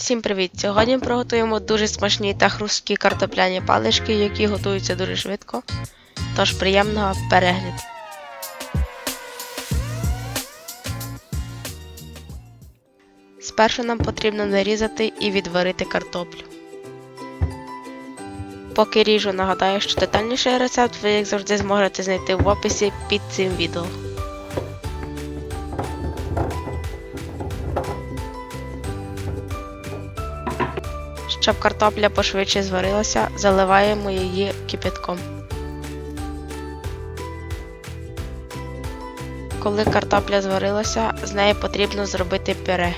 Всім привіт! Сьогодні приготуємо дуже смачні та хрусткі картопляні палички, які готуються дуже швидко. Тож приємного перегляду. Спершу нам потрібно нарізати і відварити картоплю. Поки ріжу, нагадаю, що детальніший рецепт ви, як завжди, зможете знайти в описі під цим відео. Щоб картопля пошвидше зварилася, заливаємо її кипятком. Коли картопля зварилася, з неї потрібно зробити пюре.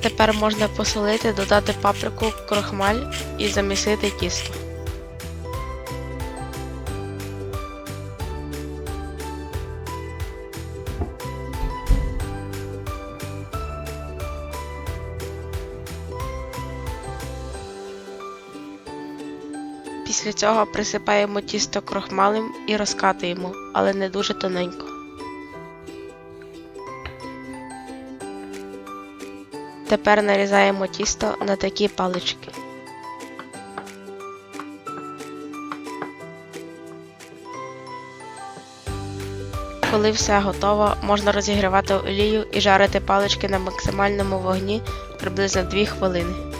Тепер можна посолити, додати паприку, крохмаль і замісити тісто. Після цього присипаємо тісто крохмалем і розкатуємо, але не дуже тоненько. Тепер нарізаємо тісто на такі палички. Коли все готово, можна розігрівати олію і жарити палички на максимальному вогні приблизно 2 хвилини.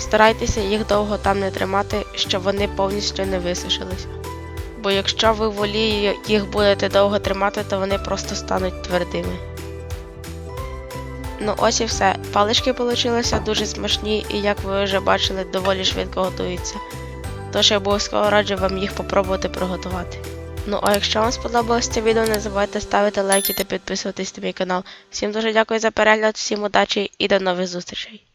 Старайтеся їх довго там не тримати, щоб вони повністю не висушилися. Бо якщо ви в їх будете довго тримати, то вони просто стануть твердими. Ну ось і все. Палички получилися дуже смачні і, як ви вже бачили, доволі швидко готуються. Тож я обов'язково раджу вам їх попробувати приготувати. Ну а якщо вам сподобалось це відео, не забувайте ставити лайки та підписуватись на мій канал. Всім дуже дякую за перегляд, всім удачі і до нових зустрічей!